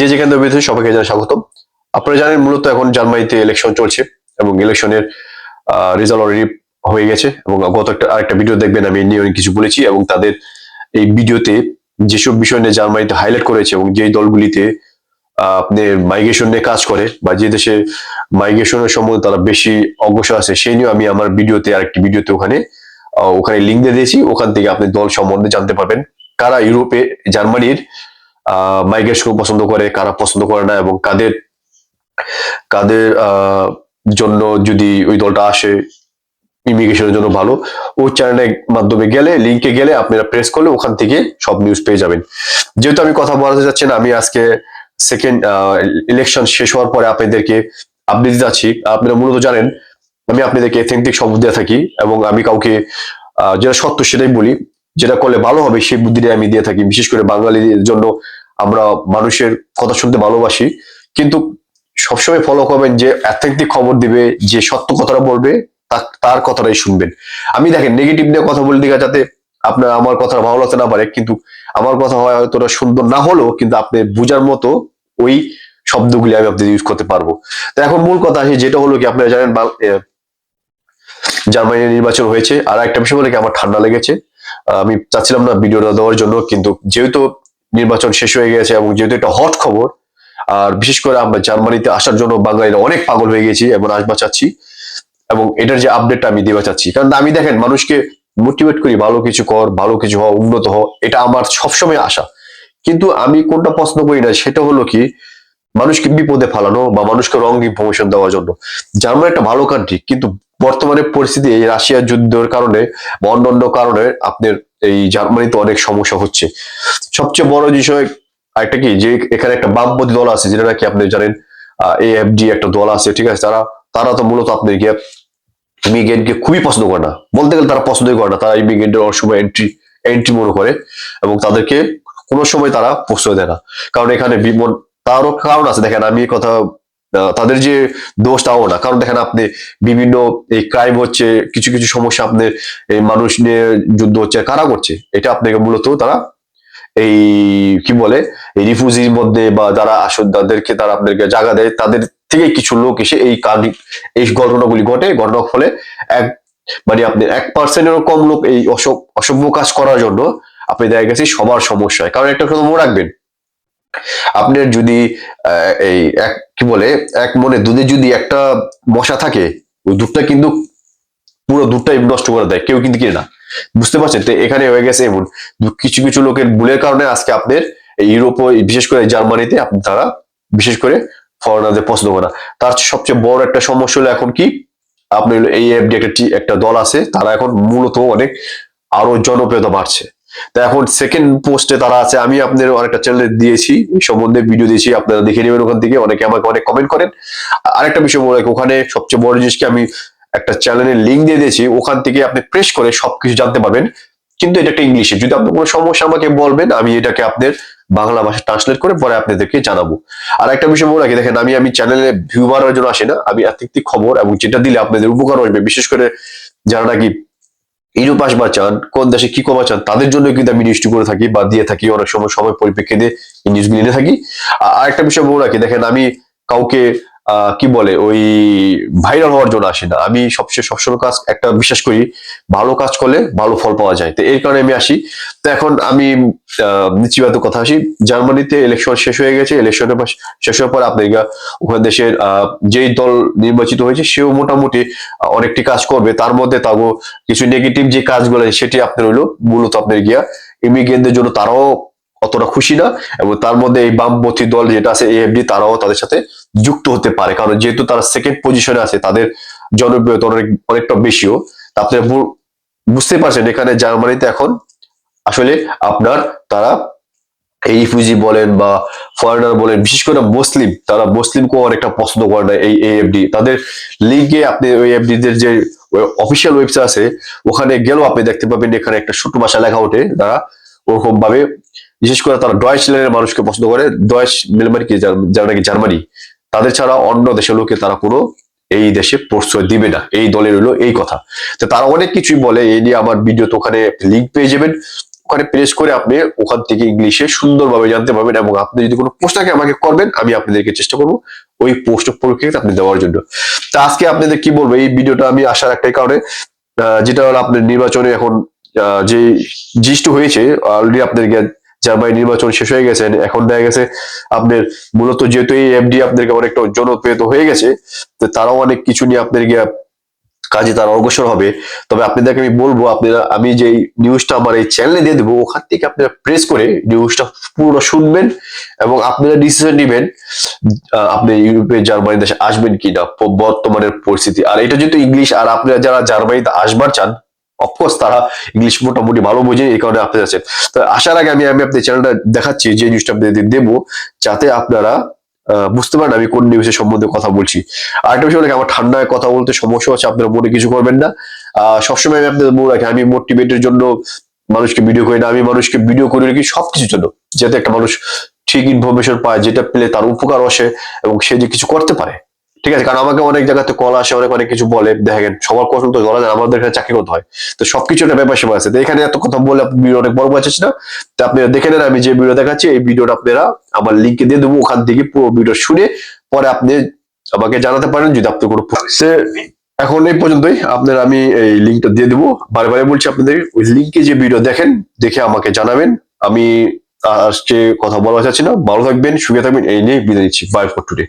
যে যেখান থেকে বেরিয়েছে সবাইকে জানাই স্বাগত আপনারা জানেন মূলত এখন জার্মানিতে ইলেকশন চলছে এবং ইলেকশনের রেজাল্ট অলরেডি হয়ে গেছে এবং গত একটা আরেকটা ভিডিও দেখবেন আমি নিয়ে অনেক কিছু বলেছি এবং তাদের এই ভিডিওতে যেসব বিষয় নিয়ে জার্মানিতে হাইলাইট করেছে এবং যেই দলগুলিতে আহ, আপনার মাইগ্রেশন নিয়ে কাজ করে বা যে দেশে মাইগ্রেশনের সম্বন্ধে তারা বেশি অগ্রসর আছে সেই নিয়ে আমি আমার ভিডিওতে আরেকটি ভিডিওতে ওখানে ওখানে লিঙ্ক দিয়ে দিয়েছি। ওখান থেকে আপনি দল সম্বন্ধে জানতে পারবেন কারা ইউরোপে জার্মানির মাইগ্রেশন পছন্দ করে, কারা পছন্দ করে না এবং কাদের কাদের জন্য যদি ওই দলটা আসে ইমিগ্রেশনের জন্য ভালো ওই চ্যানেলের মাধ্যমে গেলে লিঙ্কে গেলে আপনারা প্রেস করলে ওখান থেকে সব নিউজ পেয়ে যাবেন। যেহেতু আমি কথা বলাতে যাচ্ছি না, আমি আজকে সেকেন্ড ইলেকশন শেষ হওয়ার পরে আপনাদেরকে আপডেট দিতে যাচ্ছি। আপনারা মূলত জানেন, আমি আপনাদেরকে এথেন্টিক শব্দ দিয়ে থাকি এবং আমি কাউকে যেটা সত্য সেটাই বলি। যেটা করলে ভালো হবে, সেই বুদ্ধিটাই আমি দিয়ে থাকি। বিশেষ করে বাঙালিদের জন্য আমরা মানুষের কথা শুনতে ভালোবাসি। কিন্তু সবসময় ফলো করবেন যে অ্যাথেন্টিক খবর দিবে, যে সত্য কথাটা বলবে তার কথাটাই শুনবেন। আমি দেখেন নেগেটিভ নিয়ে কথা বলে দিঘা যাতে আপনার, আমার কথা ভালো লাগতে না পারে, কিন্তু আমার কথা হয় হয়তো সুন্দর না হলেও কিন্তু আপনি বুঝার মতো ওই শব্দগুলি আমি আপনাদের ইউজ করতে পারব। তো এখন মূল কথা আসে, যেটা হলো কি আপনারা জানেন জার্মানির নির্বাচন হয়েছে। আর একটা বিষয় হলো কি, আমার ঠান্ডা লেগেছে। আমি চাচ্ছিলাম না ভিডিওটা দেওয়ার জন্য, কিন্তু যেহেতু নির্বাচন শেষ হয়ে গেছে এবং যেহেতু এটা হট খবর, আর বিশেষ করে আমরা জার্মানিতে আসার জন্য বাঙালিরা অনেক পাগল হয়ে গেছি এবং আসবা চাচ্ছি। এবং এটার যে আপডেটটা আমি দেওয়া চাচ্ছি। কারণ আমি দেখেন, মানুষকে মোটিভেট করি, ভালো কিছু কর, ভালো কিছু হওয়া উন্নত হও, এটা আমার সবসময় আশা। কিন্তু আমি কোনটা পছন্দ করি না, সেটা হলো কি, মানুষকে বিপদে ফালানো বা মানুষকে রং ইনফরমেশন দেওয়ার জন্য। জার্মানি একটা ভালো কান্ট্রি কিন্তু বর্তমানে পরিস্থিতি এই রাশিয়ার যুদ্ধের কারণে বা কারণে আপনার এই জার্মানিতে অনেক সমস্যা হচ্ছে। সবচেয়ে বড় বিষয় একটা কি? যে এখানে একটা বামপন্থী দল আছে, যেটা নাকি আপনি জানেন এএফডি একটা দল আছে, ঠিক আছে? তারা তারা তো মূলত আপনার গিয়ে ইমিগ্রেন্টকে খুবই পছন্দ করে না। বলতে গেলে তারা পছন্দই করে না। তারা ইমিগ্রেন্টের অনেক সময় এন্ট্রি এন্ট্রি মনে করে এবং তাদেরকে কোনো সময় তারা প্রশ্রয় দেয় না। কারণ এখানে বিমন, তারও কারণ আছে। দেখেন, আমি কথা তাদের যে দোষ তাও না। কারণ দেখেন আপনি বিভিন্ন এই ক্রাইম হচ্ছে, কিছু কিছু সমস্যা আপনার এই মানুষ নিয়ে যুদ্ধ হচ্ছে, কারা করছে? এটা আপনাকে মূলত তারা এই কি বলে, এই রিফিউজির মধ্যে বা যারা আসল তাদেরকে, তারা আপনাদেরকে জায়গা দেয়, তাদের থেকে কিছু লোক এসে এই কাজ, এই ঘটনাগুলি ঘটে। ঘটনার ফলে এক মানে আপনি এক পার্সেন্টেরও কম লোক এই অসভ- অসভ্য কাজ করার জন্য আপনি দেখা গেছে সবার সমস্যা কারণ একটা কথা মনে রাখবেন আপনার যদি এই এক, কি বলে, এক মনে দুধে যদি একটা মশা থাকে, ওই দুধটা কিন্তু পুরো দুধটাই নষ্ট করে দেয়, কেউ কিন্তু কিনে না। বুঝতে পারছেন? তো এখানে হয়ে গেছে এমন। কিছু কিছু লোকের ভুলের কারণে আজকে আপনার ইউরোপ বিশেষ করে জার্মানিতে আপনি তারা বিশেষ করে ফরেনারদের পছন্দ করে তার সবচেয়ে বড় একটা সমস্যা হলো এখন কি? আপনি হলো এই একটা দল আছে, তারা এখন মূলত অনেক আরও জনপ্রিয়তা বাড়ছে। তা এখন সেকেন্ড পোস্টে তারা আছে, আমি আপনাদের অনেকটা চ্যানেলে দিয়েছি সম্বন্ধে ভিডিও দিয়েছি, আপনারা দেখে নেবেন ওখান থেকে, অনেকে আমাকে অনেক কমেন্ট করেন। আরেকটা বিষয় বলে ওখানে সবচেয়ে বড় জিনিসকে আমি একটা চ্যানেলের লিঙ্ক দিয়ে দিয়েছি, ওখান থেকে আপনি প্রেস করে সবকিছু জানতে পারবেন, কিন্তু এটা একটা ইংলিশে যদি আপনার কোনো সমস্যা আমাকে বলবেন, আমি এটাকে আপনার বাংলা ভাষা ট্রান্সলেট করে পরে আপনাদেরকে জানাব। আর একটা বিষয় বলে রাখি, দেখেন, আমি আমি চ্যানেলে ভিউ জন্য আসি না, আমি আর্থিক খবর এবং যেটা দিলে আপনাদের উপকার হবে বিশেষ করে যারা নাকি ইউরোপ আসবা চান কোন দেশে কি কমা চান তাদের জন্য কিন্তু আমি নিউজটি করে থাকি বা দিয়ে থাকি। অনেক সময় সময় পরিপ্রেক্ষিতে এই নিউজগুলি নিয়ে থাকি। আর একটা বিষয় বলে রাখি। দেখেন, আমি কাউকে কি বলে, ওই ভাইরাল হওয়ার জন্য আসি না। আমি সবচেয়ে সবসময় কাজ, একটা বিশ্বাস করি, ভালো কাজ করলে ভালো ফল পাওয়া যায়। তো এর কারণে আমি আসি। তো এখন আমি নিশ্চিত কথা আসি। জার্মানিতে ইলেকশন শেষ হয়ে গেছে। ইলেকশনের পর, শেষ হওয়ার পর আপনি গা- ওখানে দেশের যেই দল নির্বাচিত হয়েছে, সেও মোটামুটি অনেকটি কাজ করবে। তার মধ্যে তাও কিছু নেগেটিভ যে কাজগুলো সেটি আপনার হইল মূলত আপনার গিয়া ইমিগ্রেন্টদের জন্য তারাও অতটা খুশি না, এবং তার মধ্যে এই বামপন্থী দল যেটা আছে এএফডি তারাও তাদের সাথে যুক্ত হতে পারে। কারণ যেহেতু তারা সেকেন্ড পজিশনে আছে, তাদের জনপ্রিয়তা অনেক, অনেকটা বেশিও। আপনি বুঝতে পারছেন এখানে জার্মানিতে এখন আসলে আপনার তারা এই বলেন বা ফরেনার বলেন, বিশেষ করে মুসলিম, তারা মুসলিমকেও অনেকটা পছন্দ করে না এই এএফডি তাদের লিঙ্কে আপনি ওই এফডি দের যে অফিসিয়াল ওয়েবসাইট আছে, ওখানে গেলেও আপনি দেখতে পাবেন এখানে একটা ছোট্ট ভাষা লেখা ওঠে, তারা ওরকম ভাবে বিশেষ করে তারা ডয়েশ লেনের মানুষকে পছন্দ করে। ডয়েচ মিলমার কি? যারা নাকি জার্মানি। তাদের ছাড়া অন্য দেশের লোকে তারা কোনো এই দেশে প্রশ্রয় দিবে না। এই দলের হলো এই কথা। তো তারা অনেক কিছুই বলে। এই নিয়ে আমার ভিডিও তো ওখানে লিঙ্ক পেয়ে যাবেন। ওখানে প্রেস করে আপনি ওখান থেকে ইংলিশে সুন্দরভাবে জানতে পারবেন এবং আপনি যদি কোনো পোস্টটাকে আমাকে করবেন। আমি আপনাদেরকে চেষ্টা করব ওই পোস্ট পরীক্ষাতে আপনি দেওয়ার জন্য। তো আজকে আপনাদের কি বলব? এই ভিডিওটা আমি আসার একটাই কারণে যেটা হলো আপনার নির্বাচনে এখন যে জিষ্ট হয়েছে অলরেডি আপনাদেরকে জার্মানি নির্বাচন শেষ হয়ে গেছে, এখন দেখা গেছে আপনার মূলত যেহেতু এই এফডি আপনাদেরকে অনেকটা জনপ্রিয় হয়ে গেছে, তো তারাও অনেক কিছু নিয়ে আপনাদেরকে কাজে তারা অগ্রসর হবে। তবে আপনাদেরকে আমি বলব, আপনারা, আমি যে নিউজটা আমার এই চ্যানেলে দিয়ে দেবো, ওখান থেকে আপনারা প্রেস করে নিউজটা পুরো শুনবেন এবং আপনারা ডিসিশন নেবেন আপনি ইউরোপে জার্মানি দেশে আসবেন কিনা বর্তমানের পরিস্থিতি। আর এটা যেহেতু ইংলিশ, আর আপনারা যারা জার্মানিতে আসবার চান অফকোর্স তারা ইংলিশ মোটামুটি ভালো বোঝে, এই কারণে আপনি আছেন তো আসার আগে আমি আমি আপনাদের চ্যানেলটা দেখাচ্ছি, যে নিউজটা আপনাদের দেবো, যাতে আপনারা বুঝতে পারেন আমি কোন নিউজের সম্বন্ধে কথা বলছি। আরেকটা বিষয় আমার ঠান্ডায় কথা বলতে সমস্যা আছে আপনারা মনে কিছু করবেন না। সবসময় আমি আপনাদের মনে রাখি, আমি মোটিভেটের জন্য মানুষকে ভিডিও করি না, আমি মানুষকে ভিডিও করে রাখি সবকিছুর জন্য, যাতে একটা মানুষ ঠিক ইনফরমেশন পায়, যেটা পেলে তার উপকার আসে এবং সে যে কিছু করতে পারে। ঠিক আছে, কারণ আমাকে অনেক জায়গাতে কল আসে, অনেক অনেক কিছু বলে। দেখেন, সবার কষ্ট তো বলা যায় আমাদের এখানে চাকরি করতে হয়। তো সবকিছু একটা ব্যাপার সেবা আছে। তো এখানে এত কথা বলে আপনি ভিডিও অনেক বড় পাচ্ছি না? তো আপনারা দেখে নেন, আমি যে ভিডিও দেখাচ্ছি, এই ভিডিওটা আপনারা আমার লিঙ্কে দিয়ে দেবো, ওখান থেকে পুরো ভিডিও শুনে পরে আপনি আমাকে জানাতে পারেন, যদি আপনি কোনো এখন এই পর্যন্তই। আপনার আমি এই লিঙ্কটা দিয়ে দেবো। বারে বারে বলছি আপনাদের, ওই লিঙ্কে যে ভিডিও দেখেন, দেখে আমাকে জানাবেন। আমি আজকে কথা বলা যাচ্ছে না। ভালো থাকবেন, সুখে থাকবেন, এই নিয়ে বিদায় নিচ্ছি। By for today